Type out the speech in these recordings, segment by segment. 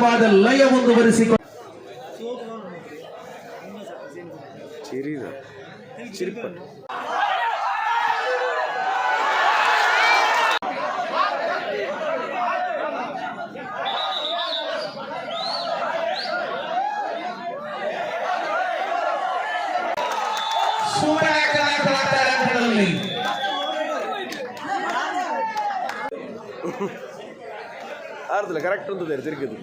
ವಿರುದ್ಧವಾದ ಲಯ ಮುಂದುವರಿಸಿಕೊಂಡು ஆரத்தில் கரெக்ட் வந்து தெரிஞ்சிருக்குது.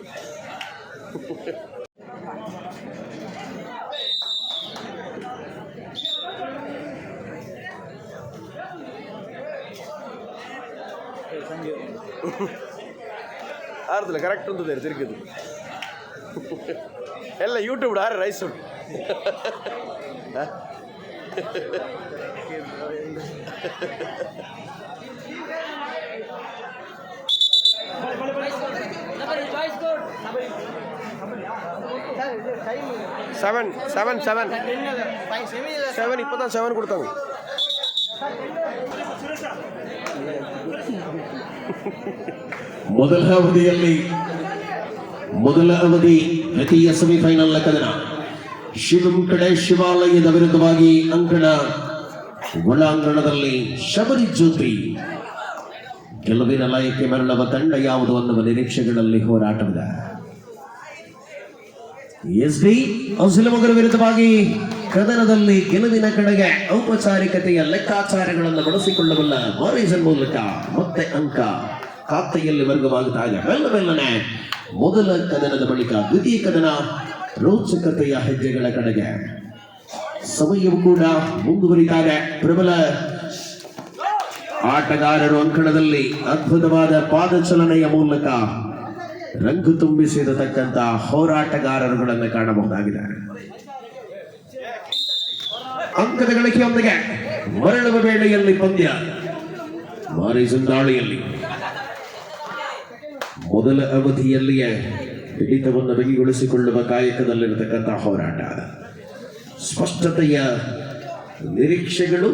ஆரத்தில் கரெக்ட் வந்து தெரியுது இருக்குது இல்லை யூடியூப்ல ஆறு ரைஸ் ஆ? ಸೆವೆನ್ ಸೆವೆನ್ ಸೆವೆನ್ ಸೆವೆನ್ ಇಪ್ಪತ್ತ ಸೆವೆನ್ ಕೊಡ್ತಾವೆ ಮೊದಲ ಅವಧಿಯಲ್ಲಿ ಮೊದಲ ಅವಧಿ ದ್ವಿತೀಯ ಸೆಮಿಫೈನಲ್ ಕದನ ಶಿವಂ ಕಡೆ ಶಿವಾಲಯದ ವಿರುದ್ಧವಾಗಿ ಅಂಕಣ ಒಳಾಂಗಣದಲ್ಲಿ ಶಬರಿ ಜ್ಯೋತಿ ಗೆಲುವಿನ ಲಯಕ್ಕೆ ಮರಳುವ ತಂಡ ಯಾವುದು ಅನ್ನುವ ನಿರೀಕ್ಷೆಗಳಲ್ಲಿ ಹೋರಾಟವಿದೆ ಎಸ್ ಬಿ ಔಸಲಮಗರ ವಿರುದ್ಧವಾಗಿ ಕದನದಲ್ಲಿ ಗೆಲುವಿನ ಕಡೆಗೆ ಔಪಚಾರಿಕತೆಯ ಲೆಕ್ಕಾಚಾರಗಳನ್ನು ಬಳಸಿಕೊಳ್ಳಬಲ್ಲ ಮಾರೀಸನ್ ಮೂಲಕ ಮತ್ತೆ ಅಂಕ ಖಾತೆಯಲ್ಲಿ ವರ್ಗವಾಗುತ್ತಾ ಇದೆ. ಮೆಲ್ಲ ಮೆಲ್ಲನೆ ಮೊದಲ ಕದನದ ಬಳಿಕ ದ್ವಿತೀಯ ಕದನ ರೋಚಕತೆಯ ಹೆಜ್ಜೆಗಳ ಕಡೆಗೆ ಸಮಯವು ಕೂಡ ಮುಂದುವರಿತಾ ಪ್ರಬಲ ಆಟಗಾರರು ಅಂಕಣದಲ್ಲಿ ಅದ್ಭುತವಾದ ಪಾದಚಲನೆಯ ಮೂಲಕ ರಂಗು ತುಂಬಿಸಿರತಕ್ಕಂತಹ ಹೋರಾಟಗಾರರುಗಳನ್ನು ಕಾಣಬಹುದಾಗಿದೆ ಅಂಕದ ಗಳಿಕೆಯೊಂದಿಗೆ ಮರಳುವ ವೇಳೆಯಲ್ಲಿ ಪಂದ್ಯ. ಭಾರಿ ಸುಂದಾಳಿಯಲ್ಲಿ. ಮೊದಲ ಅವಧಿಯಲ್ಲಿಯೇ ಹಿಡಿತವನ್ನು ಬಿಗಿಗೊಳಿಸಿಕೊಳ್ಳುವ ಕಾಯಕದಲ್ಲಿರತಕ್ಕಂತಹ ಹೋರಾಟ. ಸ್ಪಷ್ಟತೆಯ ನಿರೀಕ್ಷೆಗಳು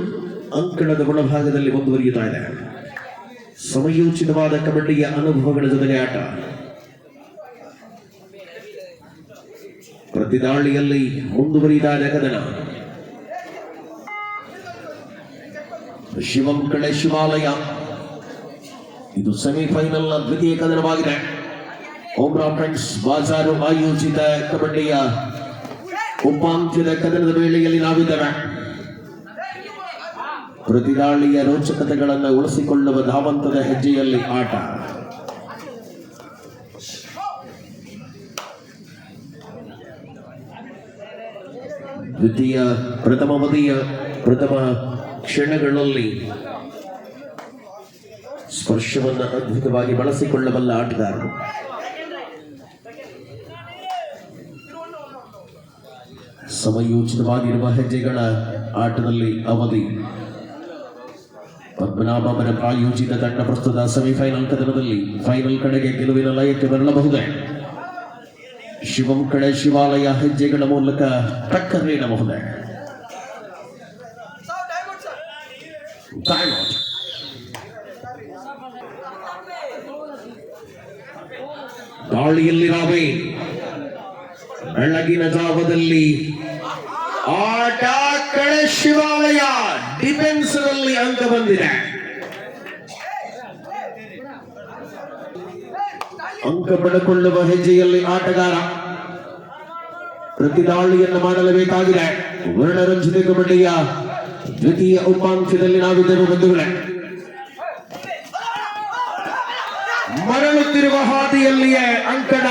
ಅಂಕಣದ ಒಳಭಾಗದಲ್ಲಿ ಮುಂದುವರಿಯುತ್ತಾ ಇದೆ. ಸಮಯೋಚಿತವಾದ ಕಬಡ್ಡಿಯ ಅನುಭವಗಳ ಜೊತೆಗೆ ಆಟ. ಪ್ರತಿದಾಳಿಯಲ್ಲಿ ದಾಳಿಯಲ್ಲಿ ಇದೆ ಕದನ ಶಿವಂ ಕಡೆ ಶಿವಾಲಯ. ಇದು ಸೆಮಿಫೈನಲ್ ದ್ವಿತೀಯ ಕದನವಾಗಿದೆ. ಓಮ್ರಾ ಫ್ರೆಂಡ್ಸ್ ಬಾಜಾರು ಆಯೋಜಿತ ಕಬಡ್ಡಿಯ ಉಪಾಂತ್ಯದ ಕದನದ ವೇಳೆಯಲ್ಲಿ ನಾವಿದ್ದೇವೆ. ಪ್ರತಿದಾಳಿಯ ರೋಚಕತೆಗಳನ್ನು ಉಳಿಸಿಕೊಳ್ಳುವ ಧಾವಂತದ ಹೆಜ್ಜೆಯಲ್ಲಿ ಆಟ. ದ್ವಿತೀಯ, ಪ್ರಥಮ ಪ್ರಥಮ ಕ್ಷಣಗಳಲ್ಲಿ ಸ್ಪರ್ಶವನ್ನು ಅದ್ಭುತವಾಗಿ ಬಳಸಿಕೊಳ್ಳಬಲ್ಲ ಆಟಗಾರರು. ಸಮಯೋಚಿತವಾಗಿರುವ ಹೆಜ್ಜೆಗಳ ಆಟದಲ್ಲಿ ಅವಧಿ. ಪದ್ಮನಾಭನ ಪ್ರಾಯೋಜಿತ ತಂಡ ಪ್ರಸ್ತುತ ಸೆಮಿಫೈನಲ್ ಕದನದಲ್ಲಿ ಫೈನಲ್ ಕಡೆಗೆ ಗೆಲುವಿನ ಲಯಕ್ಕೆ ಬರಲಬಹುದೇ? ಶಿವಂ ಕಡೆ ಶಿವಾಲಯ ಹೆಜ್ಜೆಗಳ ಮೂಲಕ ಟಕ್ಕರ್ ನೀಡಬಹುದೇ Time out. ದಾಳಿಯಲ್ಲಿ ರಾವೆ ಬೆಳಗಿನ ಜಾವದಲ್ಲಿ ಆಟ ಕಡೆ ಶಿವಾಲಯ ಡಿಫೆನ್ಸ್ನಲ್ಲಿ ಅಂಕ ಬಂದಿದೆ ಅಂಕ ಪಡೆದುಕೊಳ್ಳುವ ಹೆಜ್ಜೆಯಲ್ಲಿ ಆಟಗಾರ ಪ್ರತಿ ದಾಳಿಯನ್ನು ಮಾಡಲೇಬೇಕಾಗಿದೆ. ವರ್ಣರಂಜಿತ ಕಬಡ್ಡಿಯ ದ್ವಿತೀಯ ಉಪಾಂಶದಲ್ಲಿ ನಾವಿದ್ದೇವೆ ಬಂಧುಗಳೇ. ಮರಳುತ್ತಿರುವ ಹಾದಿಯಲ್ಲಿಯೇ ಅಂಕಣ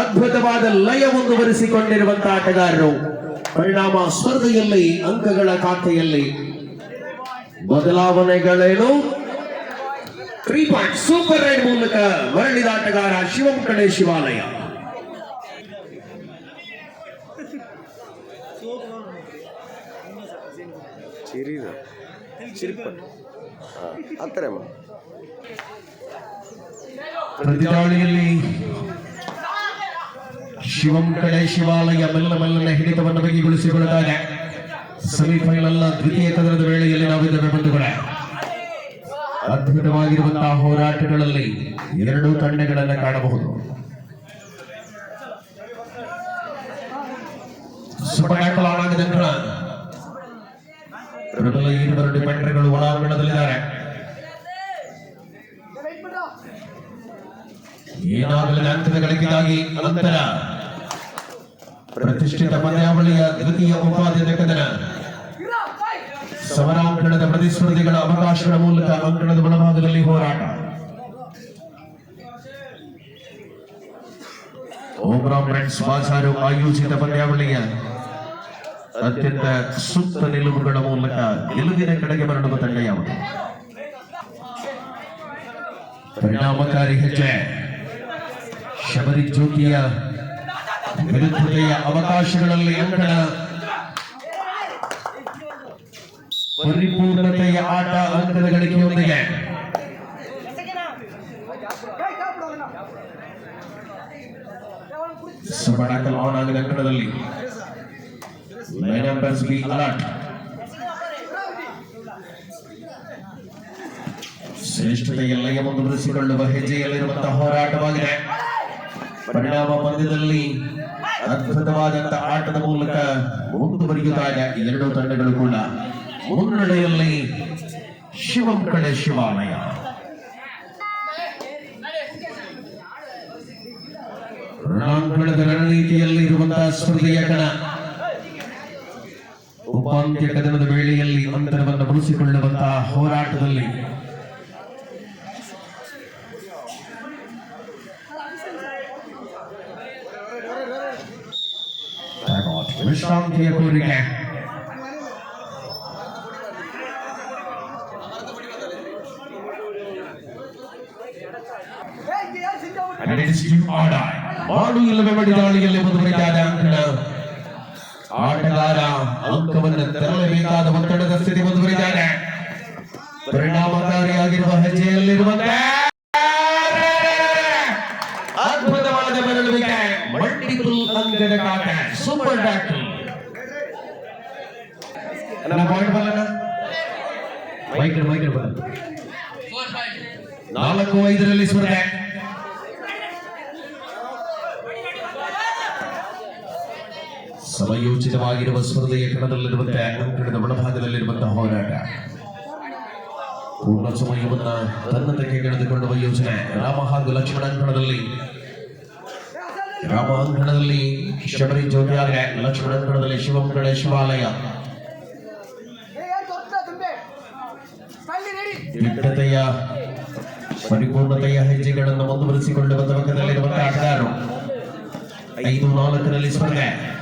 ಅದ್ಭುತವಾದ ಲಯ ಮುಂದುವರಿಸಿಕೊಂಡಿರುವಂತಹ ಆಟಗಾರರು. ಪರಿಣಾಮ ಸ್ಪರ್ಧೆಯಲ್ಲಿ, ಅಂಕಗಳ ಖಾತೆಯಲ್ಲಿ. ಬದಲಾವಣೆಗಳೇನು? ತ್ರೀ ಪಾಯಿಂಟ್ ಸೂಪರ್ ರೈಡ್ ಮೂಲಕ ಮರಳಿದ ಆಟಗಾರ ಶಿವಂ ಕಡೆ ಶಿವಾಲಯ. ಪ್ರತಿದಾಳಿಯಲ್ಲಿ ಶಿವಂ ಕಡೆ ಶಿವಾಲಯ ಮೆಲ್ಲ ಮೆಲ್ಲನೆ ಹಿಡಿತವನ್ನು ಬಗೆಗೊಳಿಸಿಕೊಳ್ಳುತ್ತಾರೆ. ಸೆಮಿಫೈನಲ್ನ ದ್ವಿತೀಯ ಕದನದ ವೇಳೆಯಲ್ಲಿ ನಾವು ನಾವಿದ್ದೇವೆ ಬಂಧುಗಳೇ. ಅದ್ಭುತವಾಗಿರುವಂತಹ ಹೋರಾಟಗಳಲ್ಲಿ ಎರಡೂ ತಂಡಗಳನ್ನು ಕಾಣಬಹುದು. ಆಗಿದೆ ನಂತರ ಪ್ರಬಲ ಇಬ್ಬರು ಡಿಫೆಂಡರ್ಗಳು ಒಳಾಂಗಣದಲ್ಲಿದ್ದಾರೆ. ಏನಾಗಲಿಲ್ಲ ಅಂಕದ ಗಳಿಕೆಗಾಗಿ ನಂತರ ಪ್ರತಿಷ್ಠಿತ ಪಂದ್ಯಾವಳಿಯ ದ್ವಿತೀಯ ಉಪಾಧ್ಯಕ್ಷ ಕದನ ಸಮರಾಂಗಣದ ಪ್ರತಿಸ್ಪರ್ಧಿಗಳ ಅವಕಾಶಗಳ ಮೂಲಕ ಅಂಕಣದ ಒಳಭಾಗದಲ್ಲಿ ಹೋರಾಟ. ಓಮ್ರಾಮ್ ಫ್ರೆಂಡ್ಸ್ ಆಯೋಜಿತ ಪಂದ್ಯಾವಳಿಯ ಅತ್ಯಂತ ಸೂಕ್ತ ನಿಲುವುಗಳ ಮೂಲಕ ಗೆಲುವಿನ ಕಡೆಗೆ ಬರಡುವ ತಂಡ ಯಾವುದು? ಪರಿಣಾಮಕಾರಿ ಹೆಜ್ಜೆ. ಶಬರಿ ಜ್ಯೋತಿಯ ವಿರುದ್ಧತೆಯ ಅವಕಾಶಗಳಲ್ಲಿ ಅಂಕಣ ಪರಿಪೂರ್ಣತೆಯ ಆಟ ಅಂಕದ ಗಳಿಕೆಯೊಂದಿಗೆ ಸಬಡಾಕಲ್ ಆನ್ ಆಗಿದೆ ಅಂಕಣದಲ್ಲಿ ಬಿ ಅಲರ್ಟ್ ಶ್ರೇಷ್ಠತೆಯ ಲಯ ಮುಂದುವರಿಸಿಕೊಳ್ಳುವ ಹೆಜ್ಜೆಯಲ್ಲಿರುವಂತಹ ಹೋರಾಟವಾಗಿದೆ. ಪರಿಣಾಮ ಪಂದ್ಯದಲ್ಲಿ ಅದ್ಭುತವಾದಂತಹ ಆಟದ ಮೂಲಕ ಮುಂದುವರಿಯುತ್ತಾರೆ ಎರಡೂ ತಂಡಗಳು ಕೂಡ. ಮುನ್ನಡೆಯಲ್ಲಿ ಶಿವಂ ಕಡೆ ಶಿವಾಲಯ. ರಣಾಂಗಣದ ರಣನೀತಿಯಲ್ಲಿ ಇರುವಂತಹ ಸ್ಪರ್ಧೆಯ ಕಣ. ಉಪಾಂತ್ಯ ಕದನದ ವೇಳೆಯಲ್ಲಿ ಅಂತರವನ್ನು ಉಳಿಸಿಕೊಳ್ಳುವಂತಹ ಹೋರಾಟದಲ್ಲಿ. ವಿಶ್ರಾಂತಿಯ ಕೋರಿಕೆ. ಮಾಡು ಇಲ್ಲವೇ ಮಡಿ ದಾಳಿಯಲ್ಲಿ ಮುಂದುವರಿತಾದ ಅಂಕಣ ಆಟಗಾರ ಅಂಕವನ್ನು ತೆರಳಬೇಕಾದ ಒತ್ತಡದ ಸ್ಥಿತಿ ಮುಂದುವರಿದ್ದಾರೆ ಪರಿಣಾಮಕಾರಿಯಾಗಿರುವ ಹೆಜ್ಜೆಯಲ್ಲಿರುವಂತೆ. ಅದ್ಭುತವಾದ ಬೆರಳುವಿಕೆ. ಮಲ್ಟಿಪಲ್ ಅಂಕದ ಕಾಟ. ಸೂಪರ್ ಡಾಕ್ಟರ್ ನಾಲ್ಕು ಐದರಲ್ಲಿ ಸ್ಪರ್ಧೆ. ಸಮಯೋಚಿತವಾಗಿರುವ ಸ್ಪರ್ಧೆಯ ಕಣದಲ್ಲಿರುವಂತೆ ಕಣದ ಒಳಭಾಗದಲ್ಲಿರುವಂತಹ ಹೋರಾಟ. ಪೂರ್ಣ ಸಮಯವನ್ನ ತನ್ನ ಕಳೆದುಕೊಳ್ಳುವ ಯೋಜನೆ ರಾಮ ಹಾಗೂ ಲಕ್ಷ್ಮಣ ಅಂಕಣದಲ್ಲಿ ರಾಮ ಅಂಕಣದಲ್ಲಿ ಶಬರಿ ಜ್ಯೋತಿಯಾಗ ಲಕ್ಷ್ಮಣ ಅಂಕಣದಲ್ಲಿ ಶಿವಂಕಣ ಶಿವಾಲಯ. ದಿಟ್ಟತೆಯ ಪರಿಪೂರ್ಣತೆಯ ಹೆಜ್ಜೆಗಳನ್ನು ಮುಂದುವರಿಸಿಕೊಳ್ಳುವ ತವಕದಲ್ಲಿರುವಂತಹ ಆಟಗಾರರು ಐದು ನಾಲ್ಕರಲ್ಲಿ ಸ್ಪರ್ಧೆ.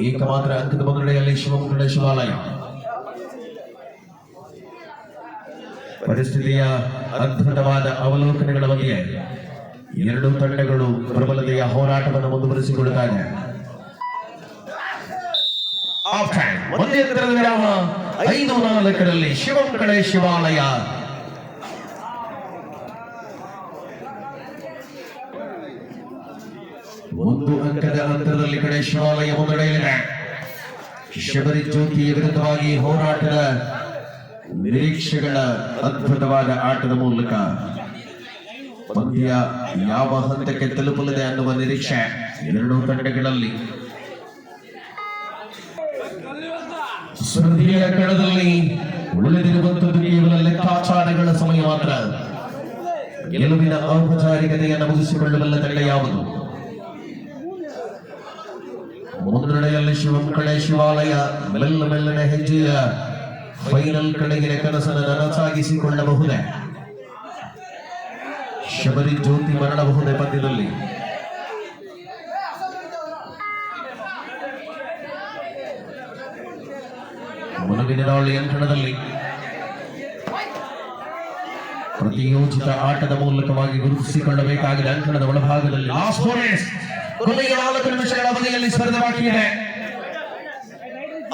ಏಕಮಾತ್ರ ಅಂಕದ ಮುನ್ನಡೆಯಲ್ಲಿ ಶಿವಮೊಗ್ಗ ಶಿವಾಲಯ. ಪರಿಸ್ಥಿತಿಯ ಅದ್ಭುತವಾದ ಅವಲೋಕನಗಳ ಬಗ್ಗೆ ಎರಡು ತಂಡಗಳು ಪ್ರಬಲತೆಯ ಹೋರಾಟವನ್ನು ಮುಂದುವರಿಸಿಕೊಳ್ಳುತ್ತಾರೆ. ಇದೆ ಒಂದೇ ವಿರಾಮ ಐದು ನಾಲ್ಕರಲ್ಲಿ ಶಿವಮೊಗ್ಗದ ಶಿವಾಲಯ. ಅಂಕದ ಅಂತರದಲ್ಲಿ ಕಡೆ ಶಿವಾಲಯ ಮುನ್ನಡೆಯಲಿದೆ ಶಬರಿ ಜ್ಯೋತಿಯ ವಿರುದ್ಧವಾಗಿ ಹೋರಾಟದ ನಿರೀಕ್ಷೆಗಳ ಅದ್ಭುತವಾದ ಆಟದ ಮೂಲಕ ಪಂದ್ಯ ಯಾವ ಹಂತಕ್ಕೆ ತಲುಪಲಿದೆ ಅನ್ನುವ ನಿರೀಕ್ಷೆ ಎರಡೂ ತಂಡಗಳಲ್ಲಿ. ಸ್ಪರ್ಧೆಯ ಕಣದಲ್ಲಿ ಉಳಿದಿರುವಂತದ್ದು ಕೇವಲ ಲೆಕ್ಕಾಚಾರಗಳ ಸಮಯ ಮಾತ್ರ. ಗೆಲುವಿನ ಔಪಚಾರಿಕತೆಯನ್ನು ಮುಗಿಸಿಕೊಳ್ಳಬಲ್ಲ ತಂಡ ಯಾವುದು? ಮುನ್ನಡೆಯಲ್ಲಿ ಶಿವಂಕಳೆ ಶಿವಾಲಯ, ಮೆಲ್ಲ ಮೆಲ್ಲನೆ ಹೆಜ್ಜೆಯ ಫೈನಲ್ ಕಡೆಗಿನ ಕನಸನ್ನು ನನಸಾಗಿಸಿಕೊಳ್ಳಬಹುದೇ? ಶಬರಿ ಜ್ಯೋತಿ ಮರಳಬಹುದೇ ಪದ್ಯದಲ್ಲಿ? ಮುನಗಿನ ದಾಳಿ ಅಂಕಣದಲ್ಲಿ. ಪ್ರತಿಯೋಚಿತ ಆಟದ ಮೂಲಕವಾಗಿ ಗುರುತಿಸಿಕೊಳ್ಳಬೇಕಾಗಿದೆ ಅಂಕಣದ ಒಳಭಾಗದಲ್ಲಿ. ಕೊನೆಯ ನಾಲ್ಕು ನಿಮಿಷಗಳ ಅವಧಿಯಲ್ಲಿ ಸ್ಪರ್ಧೆ ಬಾಕಿ ಇದೆ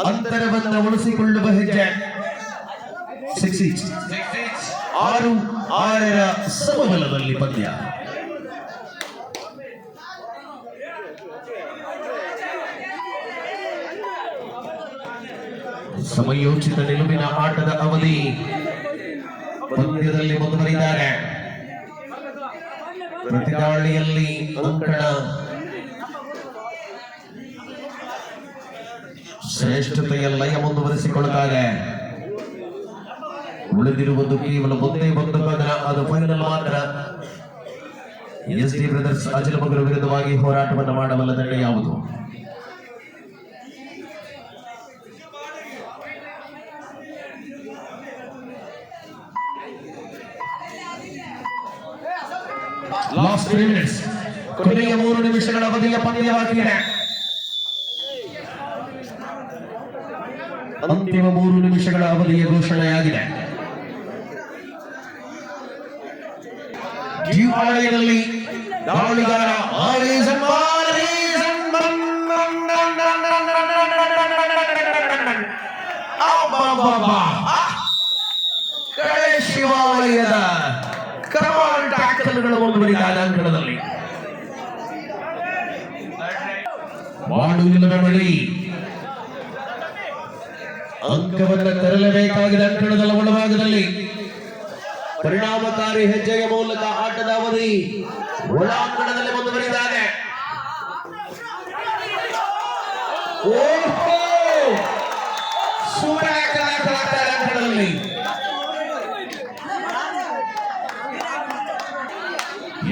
ಅಂತರವನ್ನು ಉಳಿಸಿಕೊಳ್ಳುವ ಹೆಜ್ಜೆ. ಸಿಕ್ಸ್ ಈಚ್ ಆರು, ಆರರ ಸಮಬಲದಲ್ಲಿ ಪಂದ್ಯ. ಸಮಯೋಚಿತ ನಿಲುವಿನ ಆಟದ ಅವಧಿ ಪಂದ್ಯದಲ್ಲಿ ಮುಂದುವರಿದ್ದಾರೆ. ಪ್ರತಿದಾಳಿಯಲ್ಲಿ ಅಂಕಣ ಶ್ರೇಷ್ಠತೆಯ ಲಯ ಮುಂದುವರಿಸಿಕೊಳ್ಳುತ್ತಾರೆ ಉಳಿದಿರುವುದು ಕೇವಲ ಒಂದೇ ಒಂದು ಪದರ, ಅದು ಫೈನಲ್ ಮಾತ್ರ. ಎಸ್ ಡಿ ಬ್ರದರ್ಸ್, ಅಜಲ ಮಗರ ವಿರುದ್ಧವಾಗಿ ಹೋರಾಟವನ್ನು ಮಾಡಬಲ್ಲ ತಂಡ ಯಾವುದು ಲಾಸ್ಟ್ ಕೊನೆಯ ಮೂರು ನಿಮಿಷಗಳ ಅವಧಿಯ ಪಂದ್ಯವಾಗಿದೆ ಅಂತಿಮ ಮೂರು ನಿಮಿಷಗಳ ಅವಧಿಯ ಘೋಷಣೆಯಾಗಿದೆ ಜೀವಾಲಯದಲ್ಲಿ ಶಿವಾಲಯದ ಕರಾವಳ ಟ್ಯಾಕ್ಟರ್ಗಳು ಮುಂದುವರಿದ ಅಂಗಣದಲ್ಲಿ ಮಾಡುವುದಿಲ್ಲದ ಬಳಿ ಅಂಕವನ್ನು ತರಲೇಬೇಕಾಗಿದೆ ಅಂಕಣದ ಒಳಭಾಗದಲ್ಲಿ ಪರಿಣಾಮಕಾರಿ ಹೆಜ್ಜೆಯ ಮೂಲಕ ಆಟದ ಅವಧಿ ಒಳಾಂಗಣದಲ್ಲಿ ಮುಂದುವರಿದ್ದಾರೆ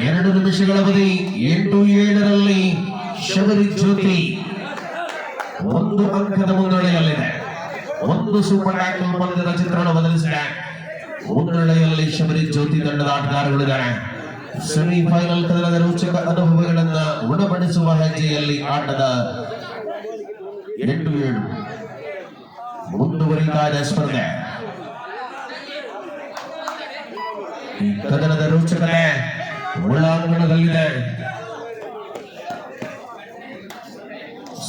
ಎರಡು ನಿಮಿಷಗಳ ಅವಧಿ ಎಂಟು ಏಳರಲ್ಲಿ ಶಬರಿ ಜ್ಯೋತಿ ಒಂದು ಅಂಕದ ಮುನ್ನಡೆಯಲ್ಲಿದೆ. ಒಂದು ಸೂಪರ್ ಟ್ಯಾಕಲ್ ಪಂದ್ಯದ ಚಿತ್ರಣ ಬದಲಿಸಿದೆ. ಮುನ್ನಡೆಯಲ್ಲಿ ಶಬರಿ ಜ್ಯೋತಿ ತಂಡದ ಆಟಗಾರಗಳಿದ್ದಾರೆ ಸೆಮಿಫೈನಲ್ ತಂಡದ ರೋಚಕ ಅನುಭವಗಳನ್ನ ಉಣಬಡಿಸುವ ಹೆಜ್ಜೆಯಲ್ಲಿ ಆಟದ ಎಂಟು ಏಳು. ಮುಂದುವರಿತಾ ಇದೆ ಸ್ಪರ್ಧೆ. ಕದನದ ರೋಚಕತೆ ಒಳಾಂಗಣದಲ್ಲಿದೆ.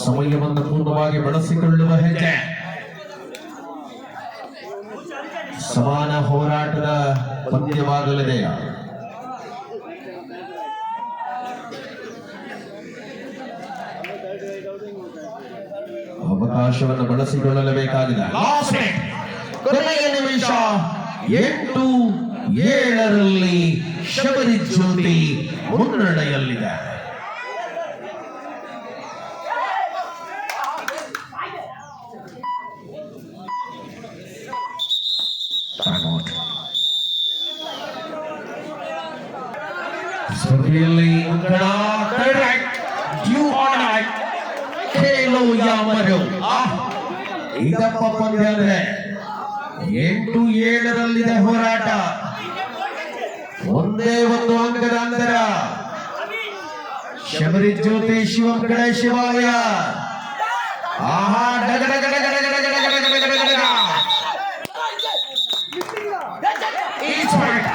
ಸಮಯವನ್ನು ಪೂರ್ಣವಾಗಿ ಬಳಸಿಕೊಳ್ಳುವ ಹೆಜ್ಜೆ. ಸಮಾನ ಹೋರಾಟದ ಪಂದ್ಯವಾಗಲಿದೆ. ಅವಕಾಶವನ್ನು ಬಳಸಿಕೊಳ್ಳಲೇಬೇಕಾಗಿದೆ. ಕೊನೆಯ ನಿಮಿಷ. ಎಂಟು ಏಳರಲ್ಲಿ ಶಬರಿ ಜ್ಯೋತಿ ಮುನ್ನಡೆಯಲ್ಲಿದೆ. ಸ್ಪರ್ಧೆಯಲ್ಲಿ ಖೇಲೋ ಯಾಮರು ಇದಪ್ಪ ಪಂದ್ಯ ಅಂದ್ರೆ ಎಂಟು ಏಳರಲ್ಲಿದೆ ಹೋರಾಟ. ಒಂದೇ ಒಂದು ಅಂಕದ ಅಂತರ. ಶಬರಿ ಜ್ಯೋತಿ ಶಿವಂ ಕಡೆ ಶಿವಾಲಯ. ಆಹಾ ಡಗ ಡಗ ಡಗ ಡಗ ಡಗ ಡಗ ಡಗ. Each point.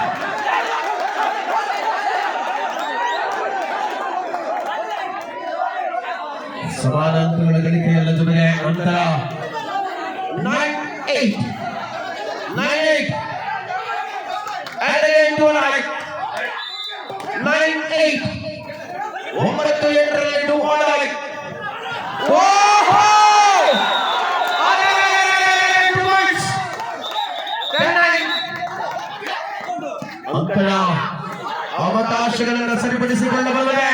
ಸಮಾನ ಅಂಕಗಳ ಗಳಿಕೆಯಲ್ಲ ಜೊತೆಗೆ ಅಂತರ. ಒಂಬತ್ತು ಎಂಟರಲ್ಲಿ ಓಹೋ! ಅವಕಾಶಗಳನ್ನು ಸರಿಪಡಿಸಿಕೊಳ್ಳಬಲ್ಲದೆ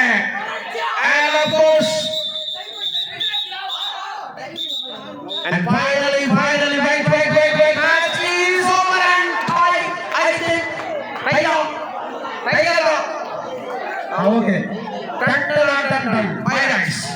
Okay. Tantalantan by Myrax.